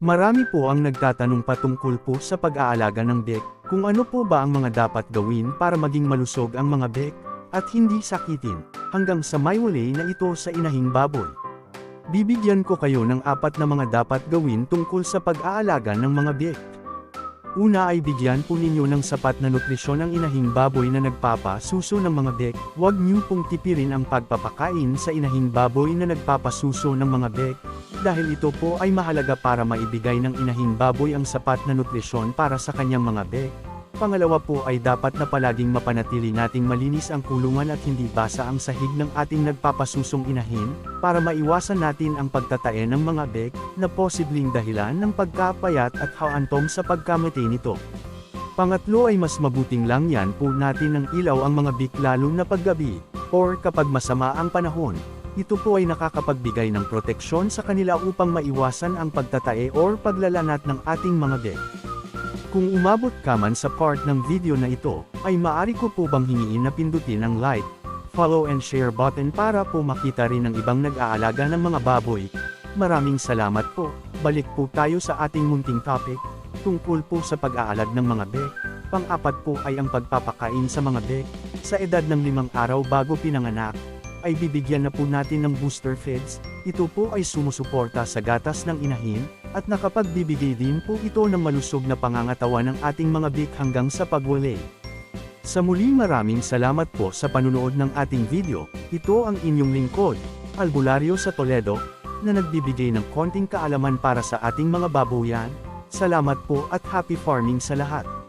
Marami po ang nagtatanong patungkol po sa pag-aalaga ng bek, kung ano po ba ang mga dapat gawin para maging malusog ang mga bek, at hindi sakitin, hanggang sa may na ito sa inahing baboy. Bibigyan ko kayo ng apat na mga dapat gawin tungkol sa pag-aalaga ng mga bek. Una ay bigyan po ninyo ng sapat na nutrisyon ang inahing baboy na nagpapasuso ng mga bek, huwag niyo pong tipirin ang pagpapakain sa inahing baboy na nagpapasuso ng mga bek, dahil ito po ay mahalaga para maibigay ng inahing baboy ang sapat na nutrisyon para sa kanyang mga bek. Pangalawa po ay dapat na palaging mapanatili nating malinis ang kulungan at hindi basa ang sahig ng ating nagpapasusong inahin, para maiwasan natin ang pagtatae ng mga bek, na posibleng dahilan ng pagkapayat at haantom sa pagkamati nito. Pangatlo ay mas mabuting lang yan po natin ng ilaw ang mga bik lalo na paggabi, or kapag masama ang panahon. Ito po ay nakakapagbigay ng proteksyon sa kanila upang maiwasan ang pagtatae or paglalanat ng ating mga bek. Kung umabot ka man sa part ng video na ito, ay maari ko po bang hingiin na pindutin ang like, follow and share button para po makita rin ng ibang nag-aalaga ng mga baboy. Maraming salamat po. Balik po tayo sa ating munting topic, tungkol po sa pag-aalag ng mga bek. Pang-apat po ay ang pagpapakain sa mga bek. Sa edad ng limang araw bago pinanganak, ay bibigyan na po natin ng booster feeds. Ito po ay sumusuporta sa gatas ng inahin, at nakapagbibigay din po ito ng malusog na pangangatawan ng ating mga bik hanggang sa pagwali. Sa muli maraming salamat po sa panunood ng ating video, ito ang inyong lingkod, Albularyo sa Toledo, na nagbibigay ng konting kaalaman para sa ating mga babuyan. Salamat po at happy farming sa lahat.